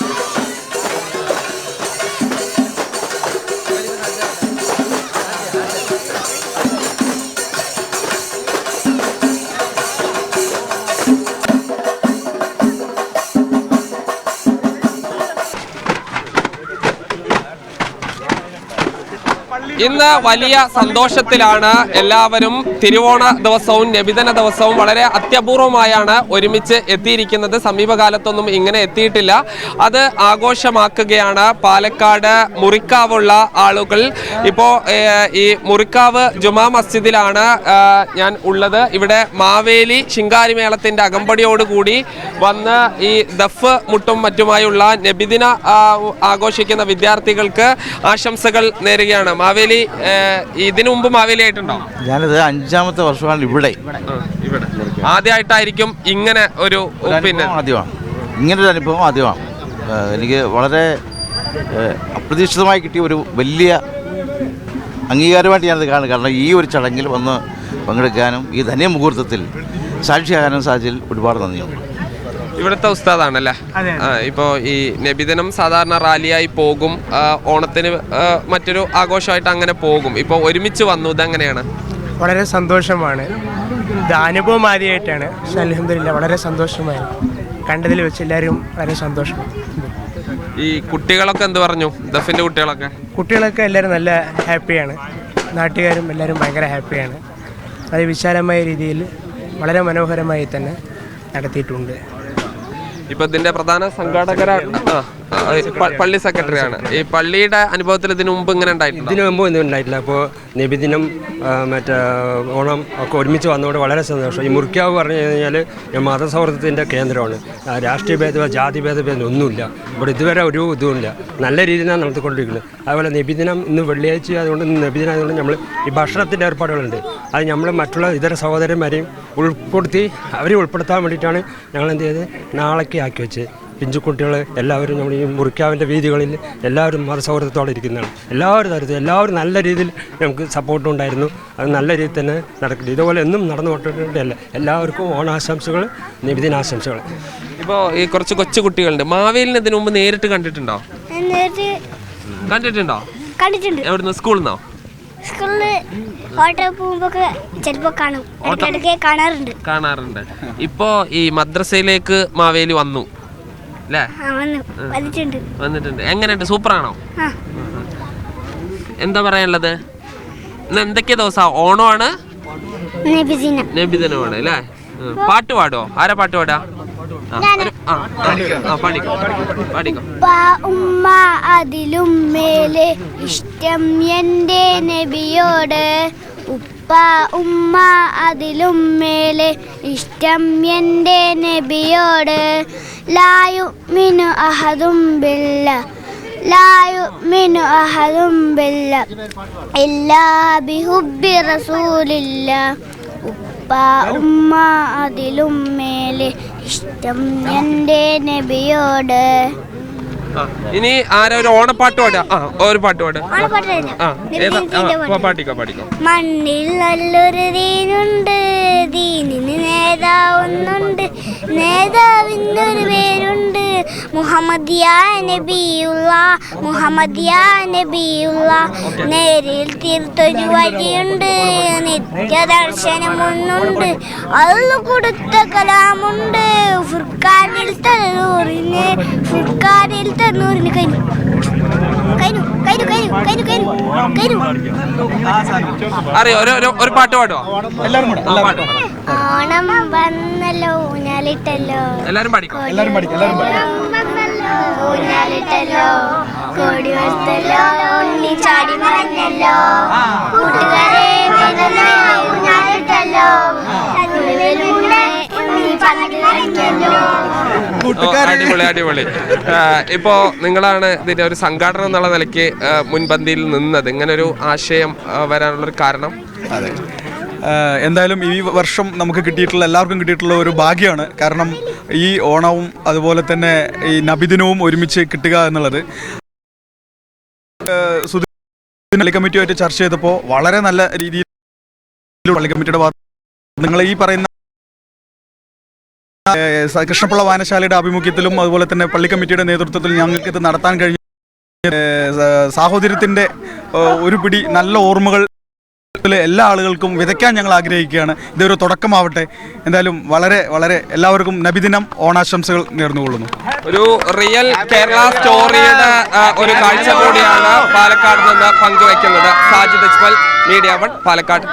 Thank you. ഇന്ന് വലിയ സന്തോഷത്തിലാണ് എല്ലാവരും തിരുവോണ ദിവസവും നബിദിന ദിവസവും വളരെ അത്യപൂർവമായാണ് ഒരുമിച്ച് എത്തിയിരിക്കുന്നത്. സമീപകാലത്തൊന്നും ഇങ്ങനെ എത്തിയിട്ടില്ല. അത് ആഘോഷമാക്കുകയാണ്. പാലക്കാട് മുറിക്കാവുള്ള ആളുകൾ. ഇപ്പോൾ ഈ മുറിക്കാവ് ജുമാ മസ്ജിദിലാണ് ഞാൻ ഉള്ളത്. ഇവിടെ മാവേലി ശിങ്കാരിമേളത്തിന്റെ അകമ്പടിയോടുകൂടി വന്ന് ഈ ദഫ് മുട്ടും മറ്റുമായുള്ള നബിദിന ആഘോഷിക്കുന്ന വിദ്യാർത്ഥികൾക്ക് ആശംസകൾ നേരുകയാണ്. ഏ, ഇതിനു മുമ്പ് മാവേലി ആയിട്ടുണ്ടോ? ഞാനിത് അഞ്ചാമത്തെ വർഷമാണ് ഇവിടെ. ഇവിടെ. ആദ്യമായിട്ടായിരിക്കും ഇങ്ങനെ ഒരു പിന്നെ ആദ്യമാണ്. ഇങ്ങനെ ഒരു അനുഭവം ആദ്യമാണ്. എനിക്ക് വളരെ അപ്രതീക്ഷിതമായി കിട്ടിയ ഒരു വലിയ അംഗീകാരമായിട്ട് ഞാനത് കാണുന്നത് കാരണം ഈ ഒരു ചടങ്ങിൽ വന്ന് പങ്കെടുക്കാനും ഈ ധന്യ മുഹൂർത്തത്തിൽ സാക്ഷിയാകാനും സാധിച്ചതിൽ ഒരുപാട് നന്ദിയുണ്ട്. ഇവിടുത്തെ ഉസ്താദാണല്ലേ? ഇപ്പോൾ ഇപ്പോ ഈ നബിദിനം സാധാരണ റാലിയായി പോകും. ഓണത്തിന് മറ്റൊരു ആഘോഷമായിട്ട് അങ്ങനെ പോകും. ഇപ്പൊ ഒരുമിച്ച് വന്നു ഇതെങ്ങനെയാണ്? വളരെ സന്തോഷമാണ്. ഇത് അനുഭവം ആദ്യമായിട്ടാണ് പക്ഷെ അലഹമില്ല വളരെ സന്തോഷമായി. കണ്ടതിൽ വെച്ച് എല്ലാവരും വളരെ സന്തോഷം. ഈ കുട്ടികളൊക്കെ എന്ത് പറഞ്ഞു? ദഫിന്റെ കുട്ടികളൊക്കെ? കുട്ടികളൊക്കെ എല്ലാവരും നല്ല ഹാപ്പിയാണ്. നാട്ടുകാരും എല്ലാവരും ഭയങ്കര ഹാപ്പിയാണ്. അത് വിശാലമായ രീതിയിൽ വളരെ മനോഹരമായി തന്നെ നടത്തിയിട്ടുണ്ട്. ഇപ്പൊ ഇതിന്റെ പ്രധാന സംഘാടകരാണ്. ആ, പള്ളി സെക്രട്ടറിയാണ്. ഈ പള്ളിയുടെ അനുഭവത്തിൽ ഇതിനു മുമ്പ് ഇങ്ങനെ ഉണ്ടായിട്ടില്ല ഇതിനു മുമ്പ് ഒന്നും ഉണ്ടായിട്ടില്ല. അപ്പോൾ നബിദിനം മറ്റേ ഓണം ഒക്കെ ഒരുമിച്ച് വന്നതുകൊണ്ട് വളരെ സന്തോഷം. ഈ മുറിക്കാവ് പറഞ്ഞു കഴിഞ്ഞാൽ മതസൗഹൃദത്തിന്റെ കേന്ദ്രമാണ്. രാഷ്ട്രീയ ഭേദമോ ജാതി ഭേദഭേദം ഒന്നുമില്ല. ഇവിടെ ഇതുവരെ ഒരു ഇതുമില്ല നല്ല രീതിയിലാണ് നടത്തിക്കൊണ്ടിരിക്കുന്നത് അതുപോലെ നബിദിനം ഇന്ന് വെള്ളിയാഴ്ച അതുകൊണ്ട് ഇന്ന് നബിദിനം ആയതുകൊണ്ട് നമ്മൾ ഈ ഭക്ഷണത്തിന്റെ ഏർപ്പാടുകളുണ്ട്. അത് നമ്മൾ മറ്റുള്ള ഇതര സഹോദരന്മാരെയും ഉൾപ്പെടുത്തി അവരെ ഉൾപ്പെടുത്താൻ വേണ്ടിയിട്ടാണ് ഞങ്ങൾ എന്ത് ചെയ്ത് നാളേക്ക് ആക്കി വെച്ചത്. പിഞ്ചുകുട്ടികൾ എല്ലാവരും നമ്മുടെ ഈ മുറിക്കാവിന്റെ വീതികളിൽ എല്ലാവരും മതസൗഹൃദത്തോടെ ഇരിക്കുന്നതാണ്. എല്ലാവരും തരത്തിൽ എല്ലാവരും നല്ല രീതിയിൽ നമുക്ക് സപ്പോർട്ട് ഉണ്ടായിരുന്നു. അത് നല്ല രീതിയിൽ തന്നെ നടക്കില്ല ഇതുപോലെ എന്നും നടന്നു കൊണ്ടിട്ടില്ല. എല്ലാവർക്കും ഓണാശംസകൾ നിബിദിനാശംസകൾ ഇപ്പോൾ ഈ കുറച്ച് കൊച്ചു കുട്ടികളുണ്ട്. മാവേലിന് ഇതിനു മുമ്പ് നേരിട്ട് കണ്ടിട്ടുണ്ടോ? കണ്ടിട്ടുണ്ടോ? കണ്ടിട്ടുണ്ട്. എവിടുന്ന്? സ്കൂളിൽ നിന്നോ സ്കൂളിൽ ഓട്ടോ പോകുമ്പോ ചിലപ്പോ കാണും. കാണാറുണ്ട്. കാണാറുണ്ട്. ഇപ്പോ ഈ മദ്രസയിലേക്ക് മാവേലി വന്നു. അല്ലേ വന്നിട്ടുണ്ട്. എങ്ങനെയുണ്ട്? സൂപ്പറാണോ? ആണോ എന്താ പറയാനുള്ളത്? ഇന്ന് എന്തൊക്കെ ഓണോ ഓണമാണ്? നബിദിന. നബിദിനമാണ് അല്ലേ പാട്ട് പാടോ ആരാ പാട്ട് പാടാ ഉമ്മ അതിലും മേലെ ഇഷ്ടം എന്റെ നബിയോട്. ഉപ്പ ഉമ്മ അതിലും മേലെ ഇഷ്ടം എന്റെ നബിയോട്. ലായു മിനു അഹദും ബില്ല ലായു മിനു അഹദും ബില്ല ഇല്ലാ ബിഹുബി റസൂലില്ല ഉപ്പ ഉമ്മ അതിലും മേലെ ഇഷ്ടം എന്റെ നബിയോട്. ഇനി ആരാ ഒരു ഓണപ്പാട്ട് പാടാ ആ ഒരു പാട്ട് പാടാ മണ്ണിൽ നല്ലൊരു ദീനുണ്ട്. ദീനിന് നേതാവുന്നുണ്ട്. പേരുണ്ട് മുഹമ്മദിയ നബിയുള്ള മുഹമ്മദിയ നബിയുള്ള നേരിൽ തീർത്തൊരു വഴിയുണ്ട് നിത്യദർശനമൊന്നുണ്ട് അള്ളു കൊടുത്ത കലാമുണ്ട് ഫുർഖാനിൽ തന്നൂറിന് ഫുർഖാനിൽ തന്നൂറിന് കഴിഞ്ഞു കഴിഞ്ഞു കഴിഞ്ഞു കഴിഞ്ഞു കഴിഞ്ഞു കഴിഞ്ഞു അറിയോ? ഒരു ഒരു- ഒരു പാട്ട് പാടുവോ? എല്ലാവരും ഓണം വന്നല്ലോ ഊഞ്ഞാലിട്ടല്ലോ. എല്ലാരും പാടിക്കോ? ഓണം വന്നല്ലോ ഊഞ്ഞാലിട്ടല്ലോ. കോടി വസ്തല്ലോ ഉണ്ണി ചാടി മറഞ്ഞല്ലോ. കൂട്ടുകാരെ അടിപൊളി അടിപൊളി. ഇപ്പോ നിങ്ങളാണ് ഇതിന്റെ ഒരു സംഘാടനം എന്നുള്ള നിലയ്ക്ക് മുൻപന്തിയിൽ നിന്നത്. ഇങ്ങനെ ഒരു ആശയം വരാനുള്ള ഒരു കാരണം? അതെ. എന്തായാലും ഈ വർഷം നമുക്ക് കിട്ടിയിട്ടുള്ള എല്ലാവർക്കും കിട്ടിയിട്ടുള്ള ഒരു ഭാഗ്യമാണ്. കാരണം ഈ ഓണവും അതുപോലെ തന്നെ ഈ നബിദിനവും ഒരുമിച്ച് കിട്ടുക എന്നുള്ളത്. കമ്മിറ്റിയുമായിട്ട് ചർച്ച ചെയ്തപ്പോൾ വളരെ നല്ല രീതിയിൽ പള്ളി കമ്മിറ്റിയുടെ ഭാഗത്ത് നിങ്ങൾ ഈ പറയുന്ന കൃഷ്ണപിള്ള വായനശാലയുടെ ആഭിമുഖ്യത്തിലും അതുപോലെ തന്നെ പള്ളി കമ്മിറ്റിയുടെ നേതൃത്വത്തിൽ ഞങ്ങൾക്ക് ഇത് നടത്താൻ കഴിഞ്ഞ. സാഹോദര്യത്തിന്റെ ഒരു പിടി നല്ല ഓർമ്മകൾ എല്ലാ ആളുകൾക്കും വിതയ്ക്കാൻ ഞങ്ങൾ ആഗ്രഹിക്കുകയാണ്. ഇതൊരു തുടക്കമാവട്ടെ. എന്തായാലും വളരെ വളരെ എല്ലാവർക്കും നബിദിനം ഓണാശംസകൾ നേർന്നുകൊള്ളുന്നു. ഒരു റിയൽ കേരള സ്റ്റോറിയുടെ ഒരു കാഴ്ച കൂടിയാണ് പാലക്കാട് നിന്ന് പങ്കുവെക്കുന്നത് സാജിദ് അജ്മൽ മീഡിയ വൺ പാലക്കാട്.